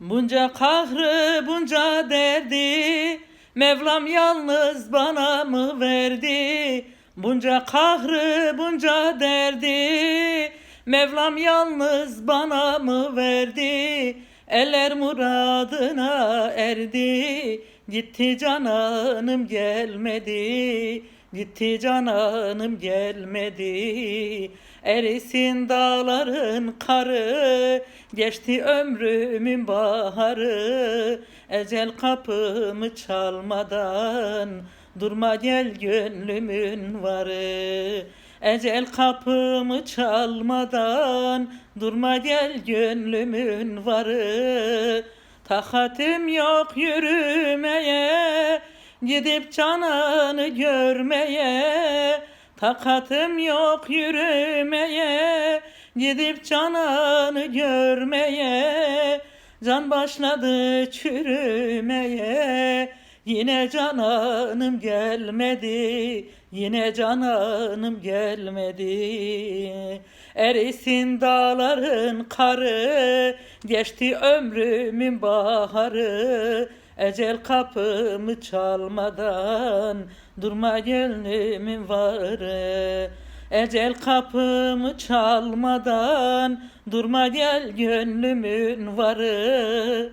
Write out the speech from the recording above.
Bunca kahrı bunca derdi Mevlam yalnız bana mı verdi? Bunca kahrı bunca derdi Mevlam yalnız bana mı verdi? Eller muradına erdi. Gitti cananım gelmedi Gitti cananım gelmedi. Erisin dağların karı. Geçti ömrümün baharı. Ecel kapımı çalmadan Durma gel gönlümün varı. Ecel kapımı çalmadan Durma gel gönlümün varı. Takatim yok yürümeye Gidip cananı görmeye Takatım yok yürümeye. Gidip cananı görmeye Can başladı çürümeye Yine cananım gelmedi Yine cananım gelmedi. Erisin dağların karı Geçti ömrümün baharı. Ecel kapımı çalmadan Durma gönlümün varı. Ecel kapımı çalmadan Durma gel gönlümün varı